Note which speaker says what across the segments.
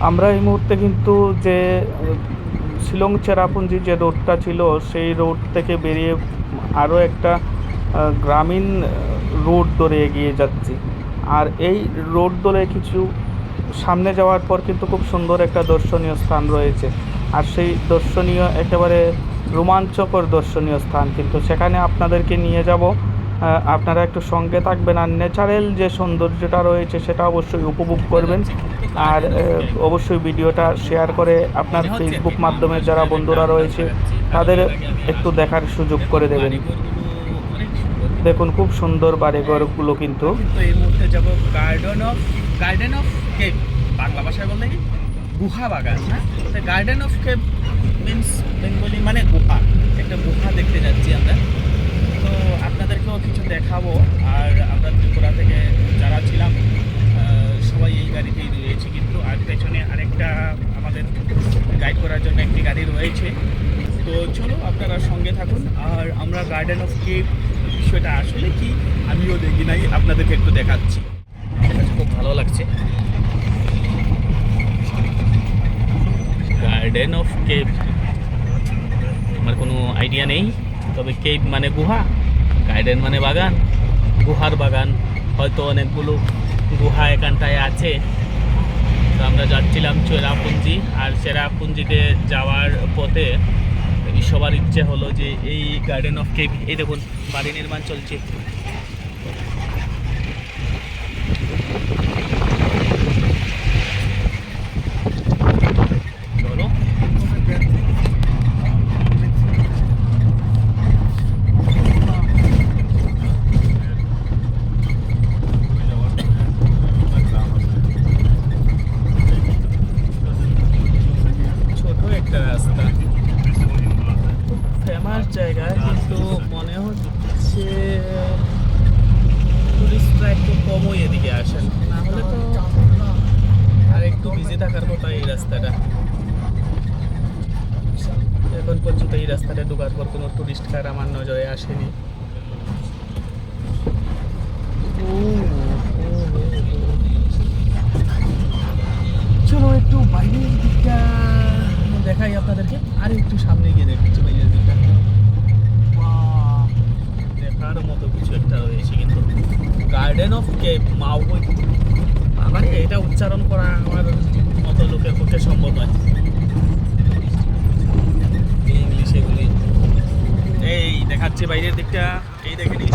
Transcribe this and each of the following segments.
Speaker 1: আমরা এই মুহূর্তে কিন্তু যে, শিলং চেরাপুঞ্জি যে রোডটা ছিল, সেই রোড থেকে বেরিয়ে আরও একটা গ্রামীণ রোড ধরে এগিয়ে যাচ্ছি। আর এই রোড ধরে কিছু সামনে যাওয়ার পর কিন্তু খুব সুন্দর একটা দর্শনীয় স্থান রয়েছে। আর সেই দর্শনীয়, একেবারে রোমাঞ্চকর দর্শনীয় স্থান কিন্তু সেখানে আপনাদেরকে নিয়ে যাব। আপনারা একটু সঙ্গে থাকবেন আর ন্যাচারাল যে সৌন্দর্যটা রয়েছে সেটা অবশ্যই উপভোগ করবেন। আর অবশ্যই ভিডিওটা শেয়ার করে আপনার ফেসবুক মাধ্যমে যারা বন্ধুরা রয়েছে, তাদের একটু দেখার সুযোগ করে দেবেন। দেখুন, খুব সুন্দর বাড়িঘরগুলো কিন্তু।
Speaker 2: এই মুহূর্তে যাব গার্ডেন অফ গার্ডেন অফ গুহা বাগান না garden of cave means Bengali মানে গুহা একটা গুহা দেখতে যাচ্ছি আমরা তো আপনাদেরকেও কিছু দেখাবো আর আমরা ত্রিপুরা থেকে যারা ছিলাম আহ, সবাই এই গাড়িতেই রয়েছে কিন্তু আর পেছনে আরেকটা আমাদের গাইড করার জন্য একটি গাড়ি রয়েছে তো চলো আপনারা সঙ্গে থাকুন আর আমরা গার্ডেন অফ কেপ বিষয়টা আসলে কি, আমিও দেখি নাই, আপনাদেরকে একটু দেখাচ্ছি। খুব ভালো লাগছে। গার্ডেন অফ কেপ আমার কোনো আইডিয়া নেই, তবে কেপ মানে গুহা গার্ডেন মানে বাগান। গুহার বাগান, হয়তো অনেকগুলো গুহা এখানটায় আছে। তো আমরা যাচ্ছিলাম চেরাপুঞ্জি, আর চেরাপুঞ্জিতে যাওয়ার পথে সবার ইচ্ছে হলো যে এই গার্ডেন অফ কেভ এই দেখুন বাড়ি নির্মাণ চলছে চলো ছোট একটা রাস্তা খুব ফেমাস জায়গা কিন্তু মনে হচ্ছে টুরিস্টরা একটু কমই আসেন। আর একটু বিজি থাকার কথা এই রাস্তাটা। এখন পর্যন্ত এই রাস্তাটা ঢোকার পর কোনো টুরিস্ট কার আমার নজরে আসেনি। চলো একটু বাইরের দিকটা দেখাই আপনাদেরকে। আর একটু সামনে গিয়ে দেখছি বাইরের দিকটা বাহ, দেখার মতো কিছু একটা রয়েছে, কিন্তু গার্ডেন অফ কেপ মাউই আমার এটা উচ্চারণ করা আমার মতো লোকের পক্ষে সম্ভব নয় ইংলিশ এগুলি। এই, দেখাচ্ছি বাইরের দিকটা। এই দেখে নিই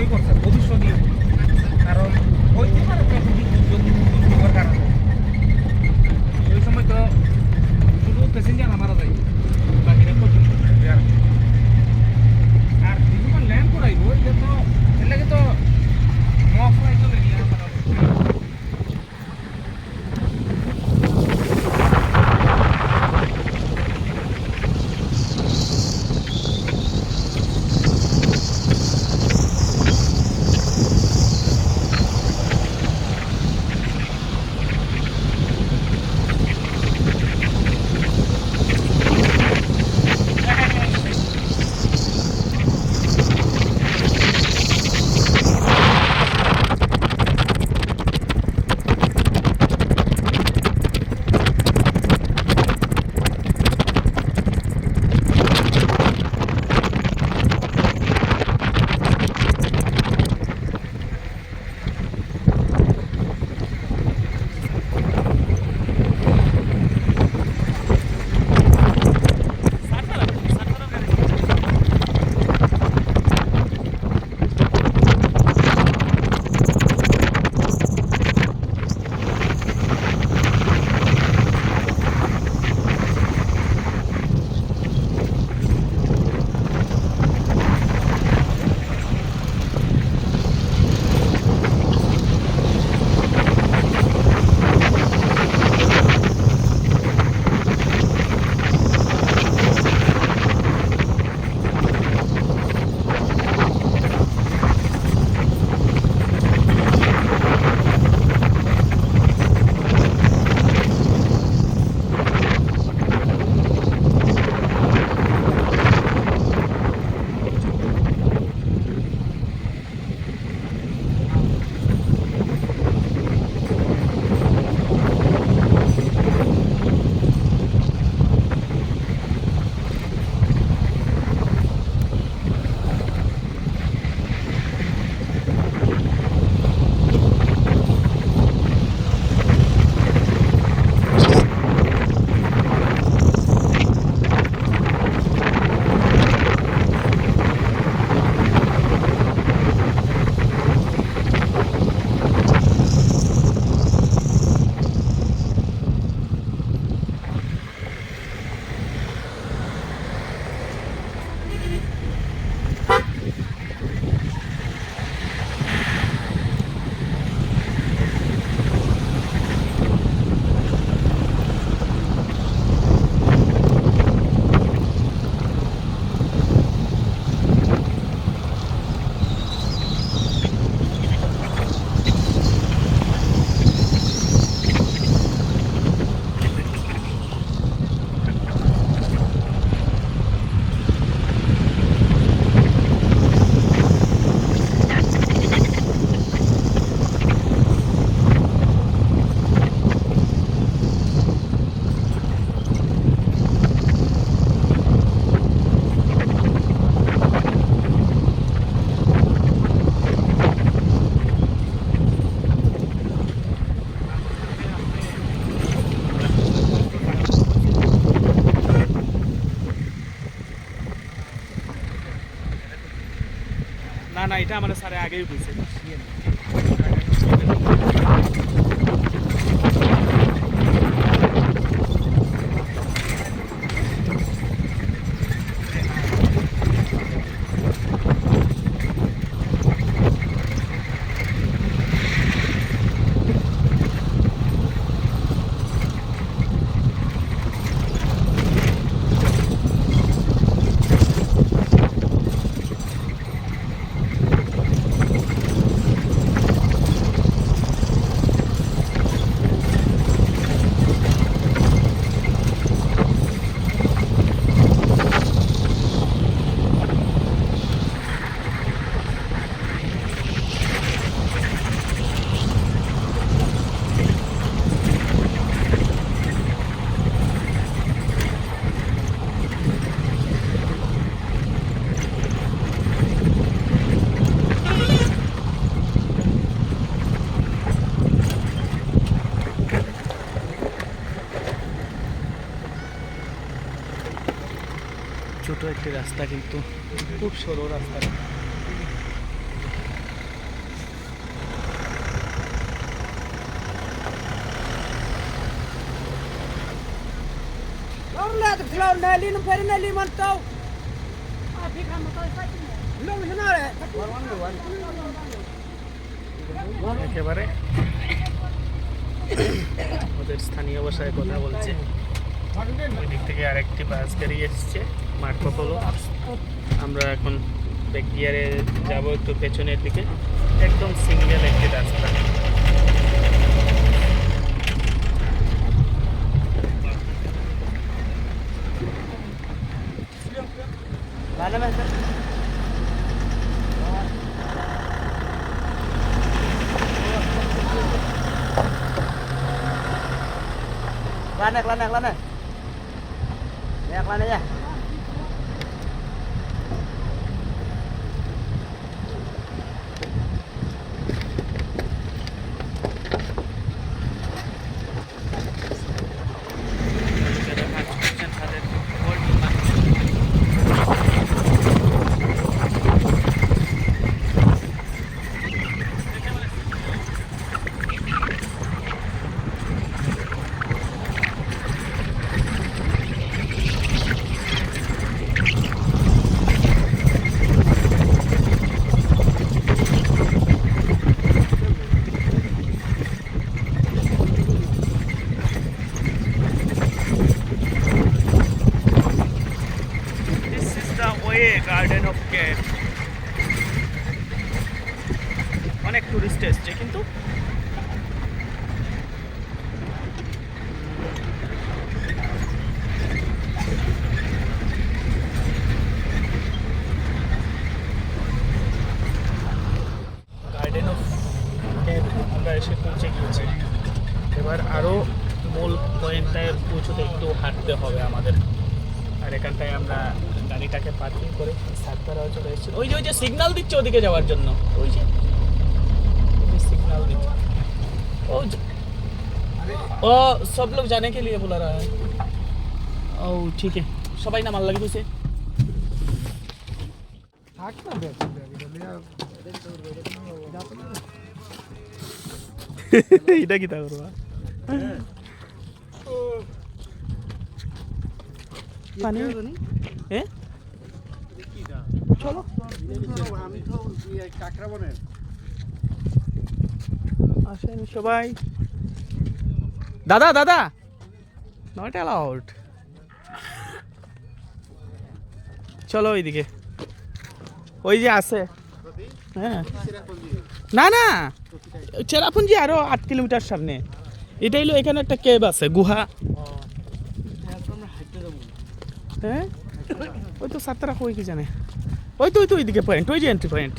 Speaker 2: সন্দেহ করছে ভবিষ্যৎ কারণ হইতে পারে প্রাকৃতিক দুর্যোগ হওয়ার কারণে। ওই সময় তো শুধু প্যাসেঞ্জার মারা যায়। এটা আমাদের স্যারে আগেই বুঝছে ছোট একটি রাস্তা কিন্তু খুব সরু রাস্তা. একেবারে ওদের স্থানীয় ভাষায় কথা বলছে। ওই দিক থেকে আরেকটি বাস গাড়ি এসছে। মার্কো পোলো আমরা এখন ব্যাক গিয়ারে যাব একটু পেছনের দিকে একদম সিঙ্গেল একটি রাস্তা?
Speaker 1: Lanak, lanak, lanak. Ya, lanak.
Speaker 2: Way garden of অনেক টুরিস্ট এসছে, কিন্তু গার্ডেন অফ আমরা এসে পৌঁছে এবার আরও মূল পৌঁছতে একটু হাঁটতে হবে আমাদের। আর এখানটায় আমরা গাড়িটাকে পার্কিং করে সাতপাড়াও চলে এসেছিল ওই যে ওই যে সিগনাল দিচ্ছে ওদিকে যাওয়ার জন্য ওই যে সিগনাল দিচ্ছে ও ও সব লোক জানে কে লিয়ে বলা রা ও ঠিক আছে সবাই না মাল লাগি দিছে থাক না বেশ এটা কি তা করবা পানি এ চলো। আসেন সবাই। দাদা দাদা! নট অ্যালাউড চলো ওইদিকে। ওই যে আছে। হ্যাঁ। না না। চেরাপুঞ্জি আরও আট কিলোমিটার সামনে। এটা হলো এখানে একটা কেব আছে গুহা। হ্যাঁ ওই তো সাতটা কই কি জানে। ওই তো ওই তো ওইদিকে পয়েন্ট ওই যে এন্ট্রি পয়েন্ট